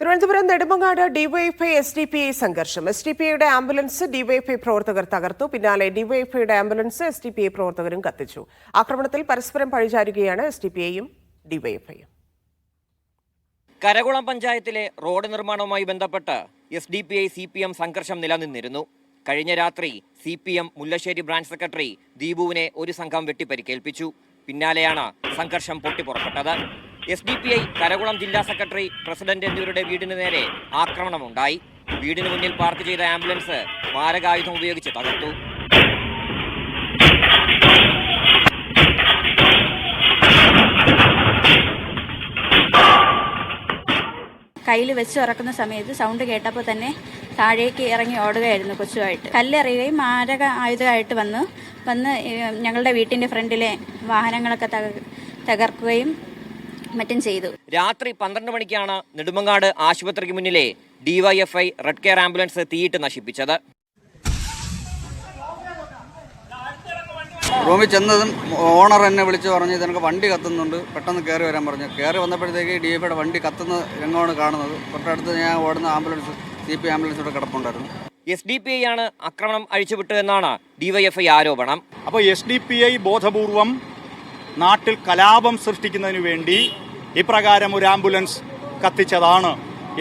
Thiruvananthapuram Nedumangad DYFI S D P I സംഘർഷം. S D P ഐയുടെ ambulance DYFI പ്രവർത്തകർ തകർത്തു. പിന്നാലെ ഡിവൈഎഫ്ഐയുടെ ambulance S D P I പ്രവർത്തകരും കത്തിച്ചു. ആക്രമണത്തിൽ പരസ്പരം പഴിചാരുകയാണ് എസ് ഡി പി ഐയും ഡിവൈഎഫ്ഐയും. കരകുളം പഞ്ചായത്തിലെ റോഡ് നിർമ്മാണവുമായി ബന്ധപ്പെട്ട് S D P I C P M സംഘർഷം നിലനിന്നിരുന്നു. കഴിഞ്ഞ രാത്രി C P M Mullassery branch secretary ദീപുവിനെ ഒരു സംഘം വെട്ടിപ്പരിക്കേൽപ്പിച്ചു. പിന്നാലെയാണ് സംഘർഷം പൊട്ടിപ്പുറപ്പെട്ടത്. S D P I Karakulam ജില്ലാ സെക്രട്ടറി പ്രസിഡന്റ് എന്നിവരുടെ വീടിന് നേരെ ആക്രമണമുണ്ടായി. വീടിന് മുന്നിൽ പാർക്ക് ചെയ്ത ആംബുലൻസ് മാരകായുധം ഉപയോഗിച്ച് തകർത്തു. കയ്യിൽ വെച്ച് ഉറക്കുന്ന സമയത്ത് സൗണ്ട് കേട്ടപ്പോൾ തന്നെ താഴേക്ക് ഇറങ്ങി ഓടുകയായിരുന്നു കൊച്ചുമായിട്ട്. കല്ലെറിയുകയും മാരക ആയുധമായിട്ട് വന്ന് വന്ന് ഞങ്ങളുടെ വീട്ടിന്റെ ഫ്രണ്ടിലെ വാഹനങ്ങളൊക്കെ തക- തകർക്കുകയും മറ്റും ചെയ്തു. രാത്രി പന്ത്രണ്ട് മണിക്കാണ് നെടുമങ്ങാട് ആശുപത്രിക്ക് മുന്നിലെ ഡിവൈഎഫ്ഐ റെഡ് കെയർ ആംബുലൻസ് തീയിട്ട് നശിപ്പിച്ചത്. റൂമിൽ ചെന്നതും ഓണർ എന്നെ വിളിച്ച് പറഞ്ഞു ഇതെനിക്ക് വണ്ടി കത്തുന്നുണ്ട്. പെട്ടെന്ന് കയറി വരാൻ പറഞ്ഞു. കയറി വന്നപ്പോഴത്തേക്ക് ഡി എഫിയുടെ വണ്ടി കത്തുന്ന രംഗമാണ് കാണുന്നത്. തൊട്ടടുത്ത് ഞാൻ ഓടുന്ന ആംബുലൻസ് സി പി ആംബുലൻസ് ഇവിടെ കിടപ്പുണ്ടായിരുന്നു. എസ് ഡി പി ഐ ആണ് ആക്രമണം വൈ എഫ് ഡിവൈഎഫ്ഐ ആരോപണം. അപ്പോൾ എസ് ഡി പി ഐ ബോധപൂർവം നാട്ടിൽ കലാപം സൃഷ്ടിക്കുന്നതിന് വേണ്ടി ഇപ്രകാരം ഒരു ആംബുലൻസ് കത്തിച്ചതാണ്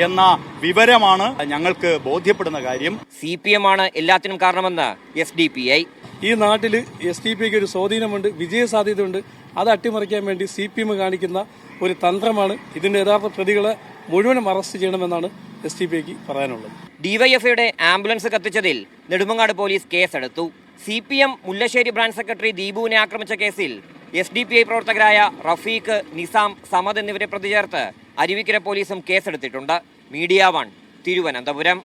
എന്ന വിവരമാണ് ഞങ്ങൾക്ക് ബോധ്യപ്പെടുന്ന കാര്യം. സി പി എം ആണ് എല്ലാത്തിനും കാരണമെന്ന് എസ് ഡി പി ഐ. ഈ നാട്ടിൽ എസ് ഡി പിക്ക് ഒരു സ്വാധീനമുണ്ട് വിജയസാധ്യതയുണ്ട്. അത് അട്ടിമറിക്കാൻ വേണ്ടി സി പി എം കാണിക്കുന്ന ഒരു തന്ത്രമാണ്. ഇതിന്റെ യഥാർത്ഥ പ്രതികളെ മുഴുവനും അറസ്റ്റ് ചെയ്യണമെന്നാണ് എസ് ഡി പിക്ക് പറയാനുള്ളത്. ഡിവൈഎഫ്ഐയുടെ ആംബുലൻസ് കത്തിച്ചതിൽ നെടുമങ്ങാട് പോലീസ് കേസെടുത്തു. C P M Mullassery branch secretary ദീപുവിനെ ആക്രമിച്ച കേസിൽ എസ് ഡി പി ഐ പ്രവർത്തകരായ റഫീഖ് നിസാം സമദ് എന്നിവരെ പ്രതി ചേർത്ത് അരുവിക്കര പോലീസും കേസെടുത്തിട്ടുണ്ട്. Media one Thiruvananthapuram.